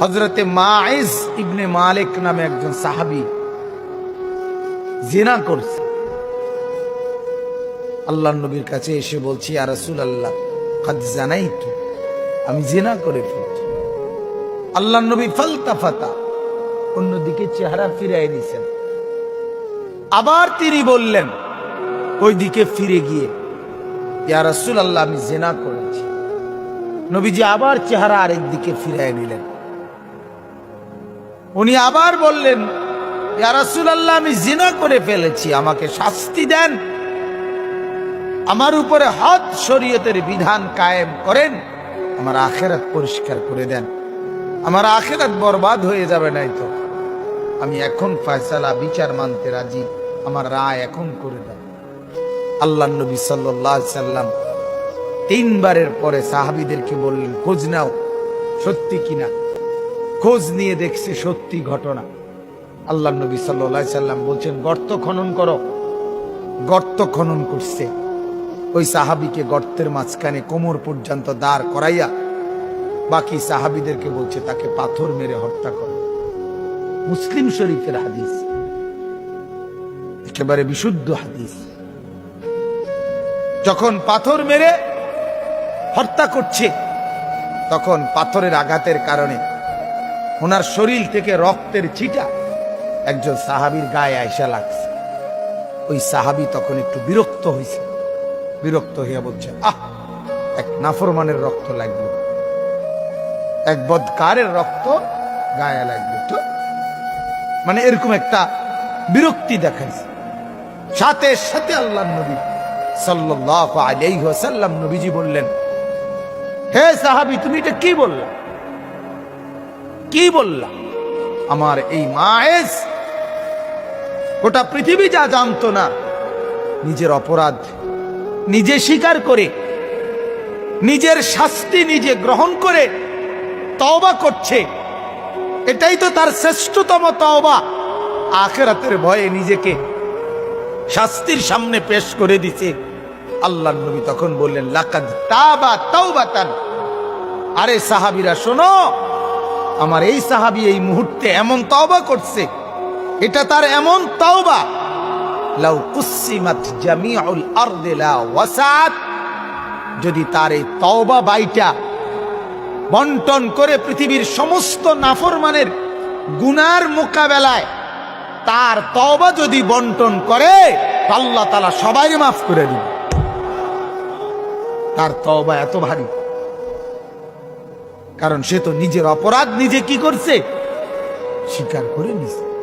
হজরতে মাইজ ইবনে মালিক নামে একজন সাহাবি জেনা করছে। আল্লাহ নবীর কাছে এসে বলছি আর রসুল আল্লাহ কাদ জানাই তো আমি জেনা করে ফেলছি। আল্লাহ নবী ফালতা ফাতা অন্যদিকে চেহারা ফিরাই দিয়েছেন আবার তিনি বললেন ওই দিকে ফিরে গিয়ে, ইয়া রসুল আল্লাহ আমি জেনা করেছি। নবীজি আবার চেহারা আরেক দিকে ফিরাই নিলেন। উনি আবার বললেন আল্লাহ আমি জিনা করে ফেলেছি, আমাকে শাস্তি দেন। আমার উপরে হদ শরীয়তের বিধান কায়েম করেন, আমার আখেরাত পরিষ্কার করে দেন। আমার আখেরাত বরবাদ হয়ে যাবে নাই তো। আমি এখন ফয়সালা, বিচার মানতে রাজি, আমার রায় এখন করে দেন। আল্লাহ নবী সাল্লাম তিনবারের পরে সাহাবিদেরকে বললেন, খোঁজ নাও, সত্যি কিনা? খোঁজ নিয়ে দেখছে সত্যি ঘটনা। আল্লাহ নবী সাল্লাহ সাল্লাম বলছেন, গর্ত খনন করো। গর্ত খনন করছে। ওই সাহাবিকে গর্তের মাঝখানে কোমর পর্যন্ত দাঁড় করাইয়া বাকি সাহাবিদেরকে বলছে, তাকে পাথর মেরে হত্যা করো। মুসলিম শরীফের হাদিস। একেবারে বিশুদ্ধ হাদিস। যখন পাথর মেরে হত্যা করছে। তখন পাথরের আঘাতের কারণে ওনার শরীর থেকে রক্তের ছিটা একজন সাহাবির গায়ে আয়সা লাগছে। ওই সাহাবি তখন একটু বিরক্ত হয়েছে বিরক্ত হইয়া বলছে, আহ, এক নাফরমানের রক্ত লাগল এক বদকারের রক্ত গায়ে লাগল তো? মানে এরকম একটা বিরক্তি দেখাইছে। সাথে সাথে আল্লাহ নবী সাল্লাল্লাহু আলাইহি ওয়াসাল্লাম নবীজি বললেন হে সাহাবি, তুমি এটা কি বললা? কি বললা? আমার এই মায়েস গোটা পৃথিবী যা জানতো না, নিজের অপরাধ নিজে স্বীকার করে, নিজের শাস্তি নিজে গ্রহণ করে তওবা করছে। এটাই তো তার শ্রেষ্ঠতম তওবা। আখেরাতের ভয়ে নিজেকে শাস্তির সামনে পেশ করে দিছে। আল্লাহ নবী তখন বললেন, লাকাদ তাবা তাওবাতান। আরে সাহাবিরা, শোনো। আমার এই সাহাবি এই মুহূর্তে এমন তওবা করছে। এটা তার এমন তওবা। লাউ কুসিমাত জামিউল আরদি লা ওয়াসাত। যদি তার এই তওবা বাইটা বন্টন করে পৃথিবীর সমস্ত নাফরমানের গুনার মোকাবেলায় তার তওবা যদি বন্টন করে, আল্লাহ তালা সবাই মাফ করে দিবে। তার তওবা এত ভারী। কারণ সে তো নিজের অপরাধ নিজে কি করছে? স্বীকার করে নিছে।